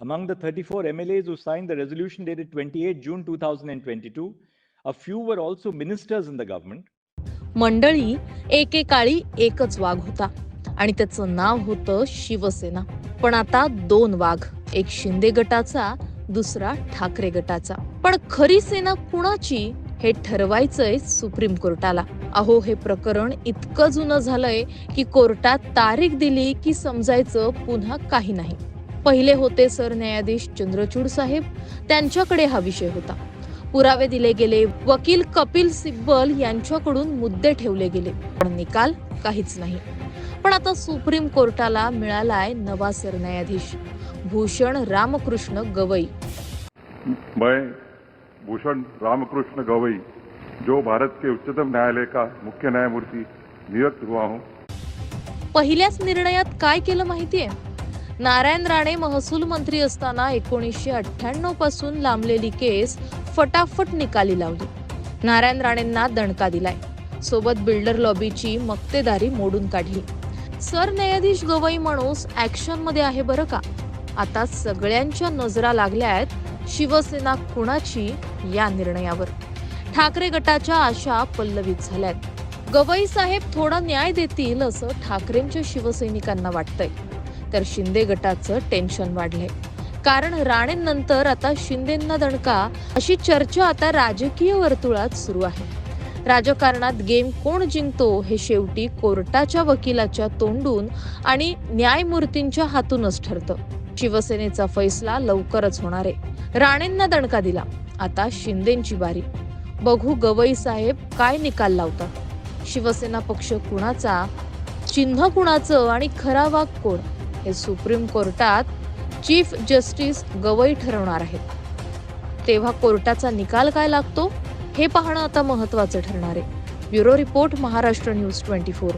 Among the 34 MLAs who signed the resolution dated 28 June 2022, a few were also ministers in the government. मंडळी एकेकाळी एकच वाघ होता आणि त्याचं नाव होतं शिवसेना. पण आता दोन वाघ एक शिंदे गटाचा दुसरा ठाकरे गटाचा. पण खरी सेना कुणाची हे ठरवायचंय सुप्रीम कोर्टाला. अहो हे प्रकरण इतकं जुनं झालंय की कोर्टात तारीख दिली की समजायचं पुन्हा काही नाही. पहिले होते सरन्यायाधीश चंद्रचूड साहेब. त्यांच्याकडे हा विषय होता. पुरावे दिले गेले वकील कपिल सिब्बल यांच्याकडून मुद्दे ठेवले गेले. पण निकाल काहीच नाही. पण आता सुप्रीम कोर्टाला मिळालाय नवा सरन्यायाधीश भूषण रामकृष्ण गवई. मैं भूषण रामकृष्ण गवई जो भारत के उच्चतम न्यायालय का मुख्य न्यायमूर्ति नियुक्त हुआ हूँ। पहिल्याच निर्णयात काय केलं माहितीये? नारायण राणे महसूल मंत्री असताना एकोणीसशे अठ्ठ्याण्णवपासून लांबलेली केस फटाफट निकाली लावली. नारायण राणेंना दणका दिलाय. सोबत बिल्डर लॉबीची मक्तेदारी मोडून काढली. सरन्यायाधीश गवई माणूस ऍक्शनमध्ये आहे बरं का? आता सगळ्यांच्या नजरा लागल्या आहेत शिवसेना कुणाची या निर्णयावर. ठाकरे गटाच्या आशा पल्लवित झाल्यात. गवई साहेब थोडा न्याय देतील असं ठाकरेंच्या शिवसैनिकांना वाटतंय. तर शिंदे गटाचं टेन्शन वाढले कारण राणेंनंतर आता शिंदेंना दणका अशी चर्चा आता राजकीय वर्तुळात सुरू आहे. राजकारणात गेम कोण जिंकतो हे शेवटी कोर्टाच्या वकिलाच्या तोंडून आणि न्यायमूर्तींच्या हातूनच ठरतं. शिवसेनेचा फैसला लवकरच होणार आहे. राणेंना दणका दिला. आता शिंदेची बारी. बघू गवई साहेब काय निकाल लावतात शिवसेना पक्ष कुणाचा? चिन्ह कुणाचं? आणि खरा वाघ कोण? हे सुप्रीम कोर्टात चीफ जस्टिस गवई ठरवणार आहेत. तेव्हा कोर्टाचा निकाल काय लागतो हे पाहणं आता महत्वाचं ठरणार आहे. Bureau report Maharashtra news twenty four.